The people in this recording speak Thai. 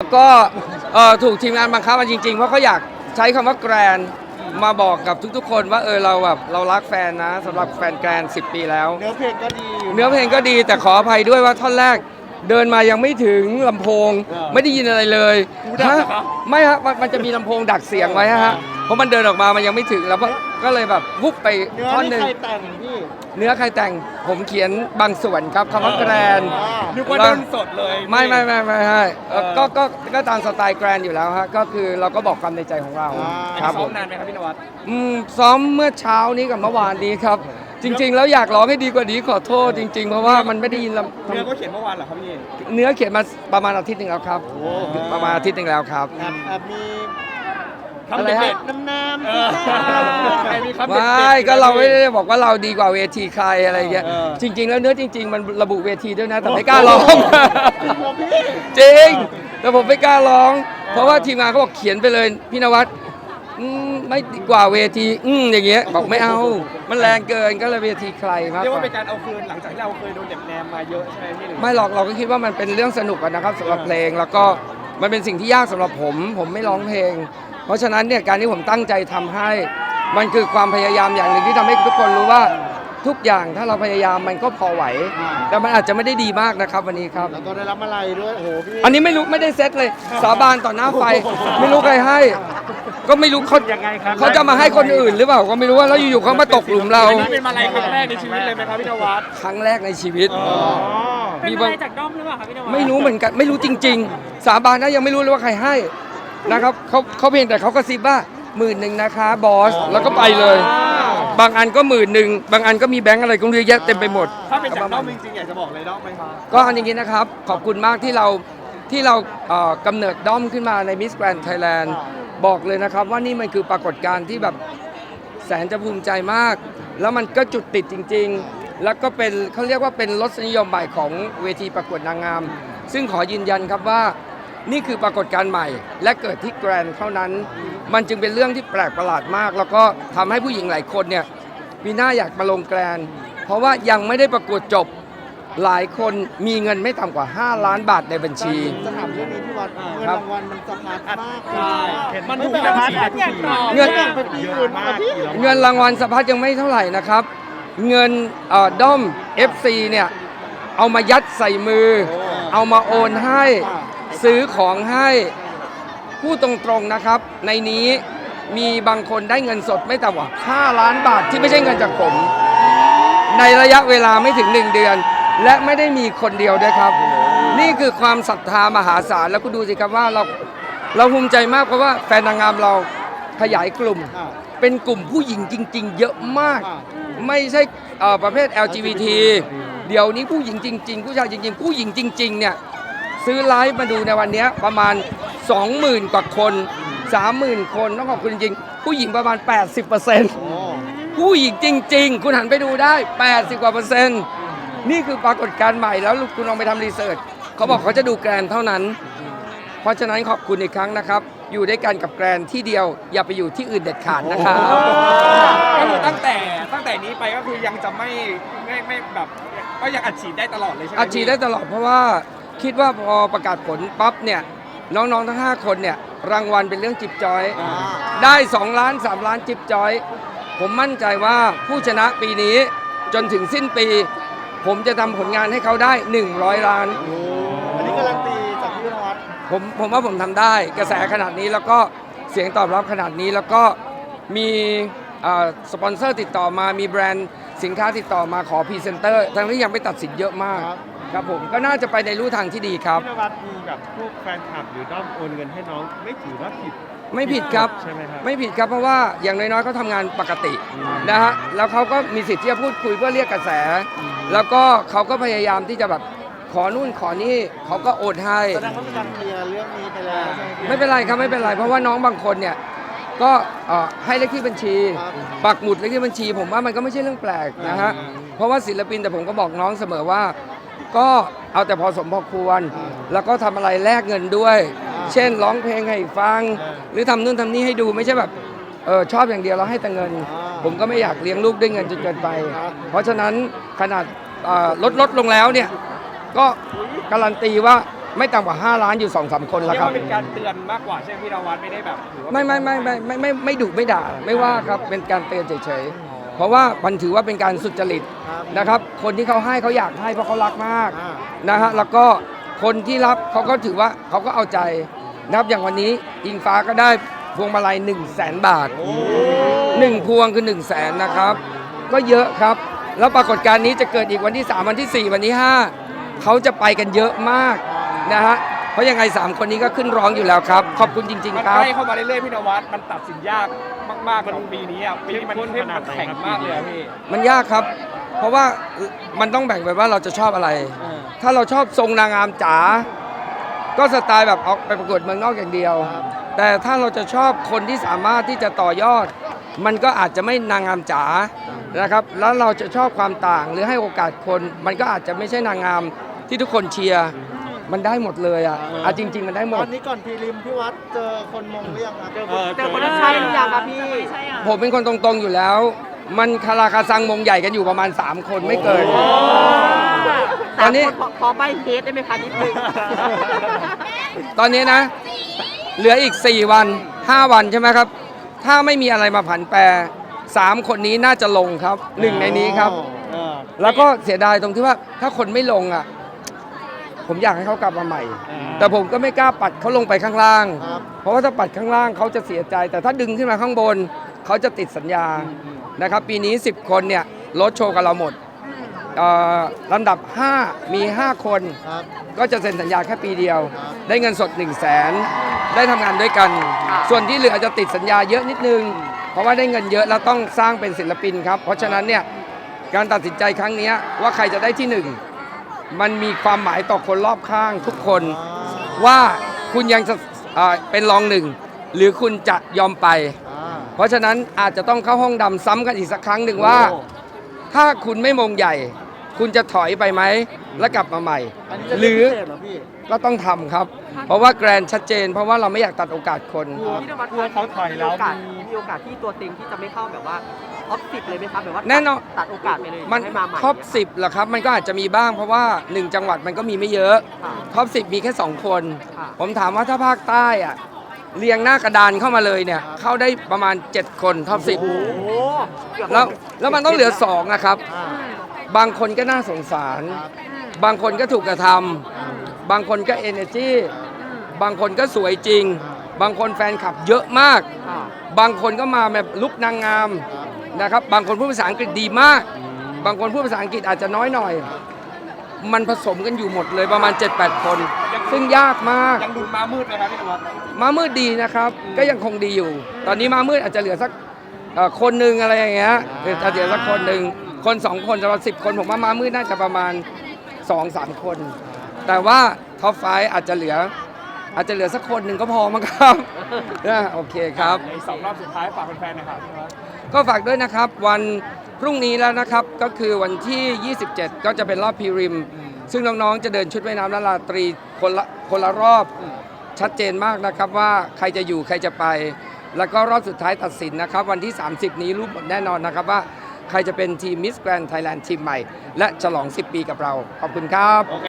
แล้วก็เอ่อถูกทีมงานบังคับมาจริงๆ เพราะเขาอยากใช้คำว่าแกรนมาบอกกับทุกๆ คนว่าเออเราแบบเรารักแฟนนะสำหรับแฟนแกรน10 ปีแล้ว เนื้อเพลงก็ดียู่เนื้อเพลงก็ดีแต่ขออภัยด้วยว่าท่อนแรก เดินมายังไม่ถึงลำโพงเออไม่ได้ยินอะไรเลยหูดับเหรอครับฮะไม่ฮะมันมันจะมีลำโพงดักเสียงไว้ฮะเพราะมันเดินออกมามันยังไม่ถึงแล้วก็ก็เลยแบบวุบไปเนื้อท่อนนี่หนึ่ง ใครแต่งพี่ เนื้อใครแต่งผมเขียนบางส่วนครับคำว่าแกรนอ่านึกว่าเดินสดเลยไม่ไม่ไม่ไม่ใช่เอ่อเออก็ก็ก็ตามสไตล์แกรนอยู่แล้วฮะก็คือเราก็บอกความในใจของเราอ่า ครับซ้ผอมมนานไหมครับพี่นวัดอืมซ้อมเมื่อเช้านี้กับเมื่อวานนี้ครับ จริง ๆ แล้วอยากร้องให้ดีกว่านี้ขอโทษจริง ๆ เพราะว่ามันไม่ได้ยินลำเนื้อก็เขียนเมื่อวานเหรอครับพี่เนื้อเขียนมาประมาณอาทิตย์หนึ่งแล้วครับโอ้ประมาณอาทิตย์หนึ่งแล้วครับ แอบแอบมีคำอะไรฮะเด็ดน้ำน้ำๆเอที่อซ่าใครมีคำเด็ดไม่ๆก็เราไม่ได้บอกว่าเราดีกว่าเวทีใครอะไรเงี้ยเออ จริง ๆ แล้วเนื้อจริง ๆ มันระบุเวทีด้วยนะแต่ไม่กล้าร้อง จริงเหรอพี่จริงแต่ผมไม่กล้าร้อง เพราะว่าทีมงานเขาบอกเขียนไปเลยพี่นวัดอืม ไม่ดีกว่าเวที อืมอย่างเงี้ยบอกไม่เอา มันแรงเกินก็เลยเวทีใครมากเรียกกว่าว่าเป็นการเอาคืนหลังจากที่เราเคยโดนเด็บแนมมาเยอะใช่ไหมพี่หรือไม่หรอกเราก็คิดว่ามันเป็นเรื่องสนุกอะนะครับสำหรับเพลงแล้วก็มันเป็นสิ่งที่ยากสำหรับผม ผมไม่ร้องเพลง เพราะฉะนั้นเนี่ยการที่ผมตั้งใจทำให้ มันคือความพยายามอย่างหนึ่งที่ทำให้ทุกคนรู้ว่า ทุกอย่างถ้าเราพยายามมันก็พอไหวแต่มันอาจจะไม่ได้ดีมากนะครับวันนี้ครับ แล้วก็ได้รับอะไรด้วยโอ้โหพี่ อันนี้ไม่รู้ไม่ได้เซตเลย สาบานต่อหน้าไฟ ไม่รู้ใครให้ ก็ไม่รู้เขายังไงครับ เขาจะมาให้คนอื่นหรือเปล่าก็ไม่รู้ว่าแล้วอยู่ๆเขามาตกหลุมเรา อันนี้เป็นมาลัยครั้งแรกในชีวิตเลยไหมครับพี่นวัดครั้งแรกในชีวิตอ๋อมีเป็นบางอะไรจากด้อมหรือเปล่าคะพี่นวัดไม่รู้เหมือนกันไม่รู้จริง ๆ สาบานนะยังไม่รู้เลยว่าใครให้นะครับเขาเขาเพียงแต่เขากระซิบว่าหมื่นหนึ่งนะคะบอสแล้วก็ไปเลย บางอันก็หมื่นหนึ่งบางอันก็มีแบงค์อะไรก็เยอะแยะเต็มไปหมด ถ้าเป็นจากด้อมจริงๆอยากจะบอกเลยด้อมไหมครับก็อันอย่างนี้นะครับ ขอบคุณมากที่เราที่เราเอ่อกำเนิดด้อมขึ้นมาใน Miss Grand Thailand บอกเลยนะครับว่านี่มันคือปรากฏการณ์ที่แบบแสนจะภูมิใจมาก แล้วมันก็จุดติดจริง ๆ แล้วก็เป็นเขาเรียกว่าเป็นรสนิยมใหม่ของเวทีประกวดนางงาม ซึ่งขอยืนยันครับว่า นี่คือปรากฏการณ์ใหม่ และเกิดที่แกรนด์เท่านั้น มันจึงเป็นเรื่องที่แปลกประหลาดมาก แล้วก็ทำให้ผู้หญิงหลายคนเนี่ยมีหน้าอยากมาลงแกรนด์เพราะว่ายังไม่ได้ประกวดจบหลายคนมีเงินไม่ต่ำกว่า 5 ล้านบาทในบัญชีจะถามเรื่องนี้พี่วัดเงินครับรางวัลมันสะพัดมากใช่มันถูกไม่จัแบดบฉีดอยากตอบเงินแบ่งไปปีอื่นมาพี่เงินรางวัลสะพัดยังไม่เท่าไหร่นะครับ เงินเอ่อด้อม FC เนี่ยเอามายัดใส่มือ เอามาโอนให้ ซื้อของให้พูดตรงๆนะครับ ในนี้มีบางคนได้เงินสดไม่ต่ำกว่า 5 ล้านบาทที่ไม่ใช่เงินจากผม ในระยะเวลาไม่ถึง 1 เดือน และไม่ได้มีคนเดียวด้วยครับ นี่คือความศรัทธามหาศาลแล้วคุณดูสิครับว่าเราเราภูมิใจมากเพราะว่าแฟนนางงามเราขยายกลุ่มอ่าเป็นกลุ่มผู้หญิงจริง ๆ เยอะมากอ่าไม่ใช่เอ่อประเภท LGBT เดี๋ยวนี้ผู้หญิงจริง ๆ ผู้ชายจริง ๆ ผู้หญิงจริงๆเนี่ย ซื้อไลฟ์มาดูในวันเนี้ยประมาณ 20,000 กว่าคน 30,000 คนต้องขอบคุณจริงๆผู้หญิงประมาณ 80%โอ้ผู้หญิงจริง ๆ คุณหันไปดูได้ 80 กว่าเปอร์เซ็นต์นี่คือปรากฏการณ์ใหม่แล้วคุณลองไปทำรีเสิร์ชเขาบอกเขาจะดูแกรนเท่านั้น เพราะฉะนั้นขอบคุณอีกครั้งนะครับ อยู่ด้วยกันกับแกรนที่เดียว อย่าไปอยู่ที่อื่นเด็ดขาดนะครับก็คือตั้งแต่ตั้งแต่นี้ไปก็คือยังจะไม่ไม่ไม่แบบก็ยังอัดฉีดได้ตลอดเลยใช่ไหมอาชีพได้ตลอดเพราะว่า คิดว่าพอประกาศผลปั๊บเนี่ยน้องๆทั้ง 5 คนเนี่ยรางวัลเป็นเรื่องจิบจอยอ่าได้ 2 ล้าน 3 ล้านจิบจอย ผมมั่นใจว่าผู้ชนะปีนี้จนถึงสิ้นปี ผมจะทำผลงานให้เขาได้ 100 ล้าน อันนี้การันตีจากพี่นวัดผมผมว่าผมทำได้กระแสขนาดนี้แล้วก็เสียงตอบรับขนาดนี้แล้วก็มีเอ่อสปอนเซอร์ติดต่อมามีแบรนด์สินค้าติดต่อมาขอพรีเซนเตอร์ทั้งที่ยังไม่ตัดสินเยอะมาก ครับครับผมก็น่าจะไปในรูทางที่ดีครับ พี่นวัดมีแบบพวกแฟนคลับหรือด้อมโอนเงินให้น้องไม่ถือว่าผิดไม่ผิดครับ ใช่ไหมครับ ไม่ผิดครับเพราะว่าอย่างน้อยๆเขาทำงานปกตินะฮะแล้วเขาก็มีสิทธิ์ที่จะพูดคุยเพื่อเรียกกระแสแล้วก็เขาก็พยายามที่จะแบบขอนู่นขอนี่เขาก็โอนให้แสดงว่ามีการเคลียร์เรื่องนี้ไปแล้วใช่ไหมพี่ ไม่เป็นไรครับไม่เป็นไรเพราะว่าน้องบางคนเนี่ยก็เอ่อให้เลขที่บัญชี ครับ ปักหมุดเลขที่บัญชี ผมว่ามันก็ไม่ใช่เรื่องแปลกนะฮะเพราะว่าศิลปินแต่ผมก็บอกน้องเสมอว่า ก็เอาแต่พอสมพอควร แล้วก็ทำอะไรแลกเงินด้วย เช่นร้องเพลงให้ฟัง หรือทำนู่นทำนี่ให้ดูไม่ใช่แบบเออชอบอย่างเดียวแล้วให้แต่เงิน ผมก็ไม่อยากเลี้ยงลูกด้วยเงินจนเกินไป เพราะฉะนั้นขนาดเอ่อลดลดลงแล้วเนี่ยก็การันตีว่าไม่ต่ำกว่า 5 ล้านอยู่2อสคนแล้วเรียกครับ ว่าเป็นการเตือนมากกว่าใช่ไหมพี่นวัดไม่ได้แบบถือว่าไม่ไม่ไม่ไม่ไม่ไม่ไม่ดุไม่ด่าไม่ว่าครับเป็นการเตือนเฉยๆ เพราะว่ามันถือว่าเป็นการสุจริตครับนะครับ คนที่เขาให้เขาอยากให้เพราะเขารักมากอ่า นะฮะแล้วก็คนที่รับเขาก็ถือว่าเขาก็เอาใจนะครับอย่างวันนี้อิงฟ้าก็ได้พวงมาลัย1 0 0 0 0แสนบาท1พวงคือ1 0 0 0 0แสนนะครับ ก็เยอะครับ แล้วปรากฏการณ์นี้จะเกิดอีกวันที่ 3 วันที่ 4 วันที่ 5เขาจะไปกันเยอะมากนะฮะเพราะยังไง 3 คนนี้ก็ขึ้นร้องอยู่แล้วครับ ขอบคุณจริง มันๆ ครับ ใกล้เข้ามาเรื่อยๆพี่นวัดมันตัดสินยาก มากๆของปีนี้อะปีนี้มันเข้มข้นเข้มขนามัดนไหนแข็งครับมากเลยอะพี่ มันยากครับ เพราะว่ามันต้องแบ่งไปว่าเราจะชอบอะไรถ้าเราชอบทรงนางงามจ๋าก็สไตล์แบบออกไปประกวดเมืองนอกอย่างเดียวแต่ถ้าเราจะชอบคนที่สามารถที่จะต่อยอด มันก็อาจจะไม่นางงามจ๋านะครับ แล้วเราจะชอบความต่างหรือให้โอกาสคน มันก็อาจจะไม่ใช่นางงามที่ทุกคนเชียร์ มันได้หมดเลยอะอะจริง ๆ มันได้หมตอดนนี้ก่อนพรีริมพี่วัดเจอคนมงหรือยังครับเออเจอคนที่ใช่หรือยังครับพี่ ผมเป็นคนตรงๆอยู่แล้ว มันคาราคาซังมงใหญ่กันอยู่ประมาณ 3 คนไม่เกินตอนนี้สามคพพอใบเทสได้ไหมคะนิดนึง ตอนนี้นะ เหลืออีก 4 วัน 5 วันใช่ไหมครับ ถ้าไม่มีอะไรมาผันแปร 3 คนนี้น่าจะลงครับหนึ่งในนี้ครับ เออแล้วก็เสียดายตรงที่ว่าถ้าคนไม่ลงอะ ผมอยากให้เขากลับมาใหม่ แต่ผมก็ไม่กล้าปัดเขาลงไปข้างล่างครับเพราะว่าถ้าปัดข้างล่างเขาจะเสียใจ แต่ถ้าดึงขึ้นมาข้างบนเขาจะติดสัญญานะครับ ปีนี้ 10 คนเนี่ยลดโชว์กับเราหมดเอ่อลำดับ 5 มี 5 คนครับก็จะเซ็นสัญญาแค่ปีเดียวครับได้เงินสด 1 0 0 0 0แสนได้ทำงานด้วยกัน ส่วนที่เหลือจะติดสัญญาเยอะนิดนึง เพราะว่าได้เงินเยอะแล้วต้องสร้างเป็นศิลปินครับ เพราะฉะนั้นเนี่ยการตัดสินใจครั้งเนี้ยว่าใครจะได้ที่หนึ่ง มันมีความหมายต่อคนรอบข้างทุกคน ว่าคุณยังจะเอ่อเป็นรองหนึ่ง หรือคุณจะยอมไป อ่า เพราะฉะนั้นอาจจะต้องเข้าห้องดำซ้ำกันอีกสักครั้งหนึ่งว่า ถ้าคุณไม่มงใหญ่ คุณจะถอยไปไหมแล้วกลับมาใหม่อันนี้จะหเล่รืนอพิเศษเหรอพี่ก็ต้องทำครับ เพราะว่าแกรนด์ชัดเจน เพราะว่าเราไม่อยากตัดโอกาสคน พี่นวัดกลัวเขาถอยแล้ว มีโอกาสมีมีโอกาสที่ตัวเต็งที่จะไม่เข้าแบบว่าท็อปสิบเลยไหมครับแบบว่าตัดแน่นอน ตัดโอกาสไปเลยมันให้มาใหม่ท็อป10เหรอครับ มันก็อาจจะมีบ้างเพราะว่า 1 จังหวัดมันก็มีไม่เยอะค่ะ ท็อป10มีแค่ 2 คน ค่ะ ผมถามว่าถ้าภาคใต้อะเรียงหน้ากระดานเข้ามาเลยเนี่ย เข้าได้ประมาณ 7 คนท็อปโอ้โหเกือบ10แล้วแล้วมันต้องเหลือ2นะครับ อ่า บางคนก็น่าสงสารครับบางคนก็ถูกกระทำบางคนก็เอเนจีบางคนก็สวยจริง บางคนแฟนคลับเยอะมากค่ะบางคนก็มาแบบลุกนางงามนะครับ บางคนพูดภาษาอังกฤษดีมาก บางคนพูดภาษาอังกฤษอาจจะน้อยหน่อย มันผสมกันอยู่หมดเลยประมาณ 7-8 คน ซึ่งยากมาก ยังดุนมามืดไหมครับพี่นวัดมามืดดีนะครับ ก็ยังคงดีอยู่ ตอนนี้มามืดอาจจะเหลือสักเอ่อคนหนึ่งอะไรอย่างเงี้ยเออจะเหลือสักคนหนึ่ง คนสองคนสำหรับสิบคนผมว่ามามืดน่าจะประมาณสองสามคน แต่ว่าท็อปไฟอาจจะเหลือ อาจจะเหลือสักคนหนึ่งก็พอมั้งครับนะโอเคครับ ในสองรอบสุดท้ายฝากแฟนๆหนะครับพี่นวัดก็ฝากด้วยนะครับวันพรุ่งนี้แล้วนะครับก็คือวันที่ 27 ก็จะเป็นรอบพรีริม ซึ่งน้องๆจะเดินชุดว่ายน้ำและราตรีคนละคนละรอบชัดเจนมากนะครับว่าใครจะอยู่ใครจะไป แล้วก็รอบสุดท้ายตัดสินนะครับ วันที่ 30 นี้รู้ผลแน่นอนนะครับว่า ใครจะเป็นทีมมิสแกรน n ไทยแลนด์ทีมใหม่ และฉลอง 10 ปีกับเรา ขอบคุณครับ